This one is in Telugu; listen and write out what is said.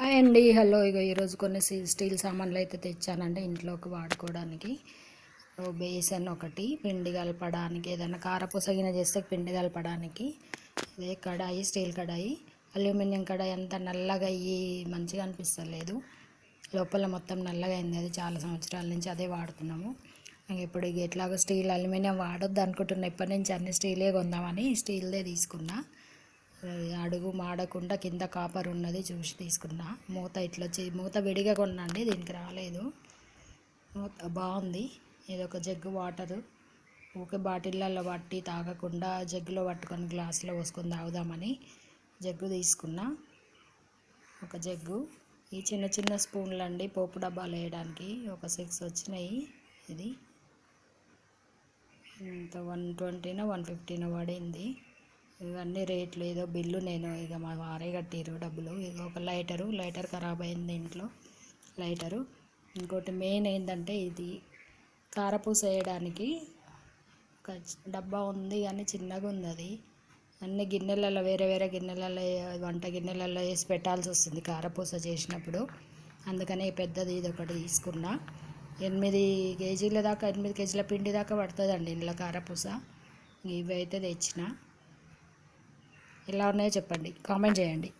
హాయ్ అండి. హలో ఇగో ఈరోజు కొన్ని స్టీల్ సామాన్లు అయితే తెచ్చానండి ఇంట్లోకి వాడుకోవడానికి. బేసన్ ఒకటి పిండి కలపడానికి ఏదైనా కారపూసగిన చేస్తే పిండి కలపడానికి. అదే కడాయి స్టీల్ కడాయి. అల్యూమినియం కడాయి అంతా నల్లగా అయ్యి మంచిగా అనిపిస్తలేదు. లోపల మొత్తం నల్లగా అయింది. అది చాలా సంవత్సరాల నుంచి అదే వాడుతున్నాము. ఇప్పుడు ఇక ఎట్లాగో స్టీల్ అల్యూమినియం వాడొద్దు అనుకుంటున్నా. ఇప్పటి నుంచి అన్ని స్టీలే కొందామని స్టీల్దే తీసుకున్నా. అడుగు మాడకుండా కింద కాపర్ ఉన్నది చూసి తీసుకున్నా. మూత ఇట్లా వచ్చి మూత విడిగా కొనండి దీనికి రాలేదు. మూత బాగుంది. ఇది ఒక జగ్గు వాటరు. ఊకే బాటిళ్ళల్లో పట్టి తాగకుండా జగ్గులో పట్టుకొని గ్లాసులో పోసుకొని తాగుదామని జగ్గు తీసుకున్నా. ఒక జగ్గు. ఈ చిన్న చిన్న స్పూన్లు అండి పోపు డబ్బాలు వేయడానికి. ఒక సిక్స్ వచ్చినాయి ఇది. ఇంత వన్ ట్వంటీనో వన్ ఫిఫ్టీనో పడింది. ఇవన్నీ రేట్లు ఏదో బిల్లు నేను ఇక మా వారే కట్టిరు డబ్బులు. ఇక ఒక లైటరు లైటర్ ఖరాబ్ అయింది ఇంట్లో లైటరు. ఇంకోటి మెయిన్ ఏంటంటే ఇది కారపూస వేయడానికి ఒక డబ్బా ఉంది కానీ చిన్నగా ఉంది అది. అన్ని గిన్నెలలో వేరే వేరే గిన్నెలలో వంట గిన్నెలలో వేసి పెట్టాల్సి వస్తుంది కారపూస చేసినప్పుడు. అందుకని పెద్దది ఇది ఒకటి తీసుకున్నా. ఎనిమిది కేజీల దాకా ఎనిమిది కేజీల పిండి దాకా పడుతుందండి ఇంట్లో కారపూస ఇవి అయితే తెచ్చిన. ఎలా ఉన్నాయో చెప్పండి. కామెంట్ చేయండి.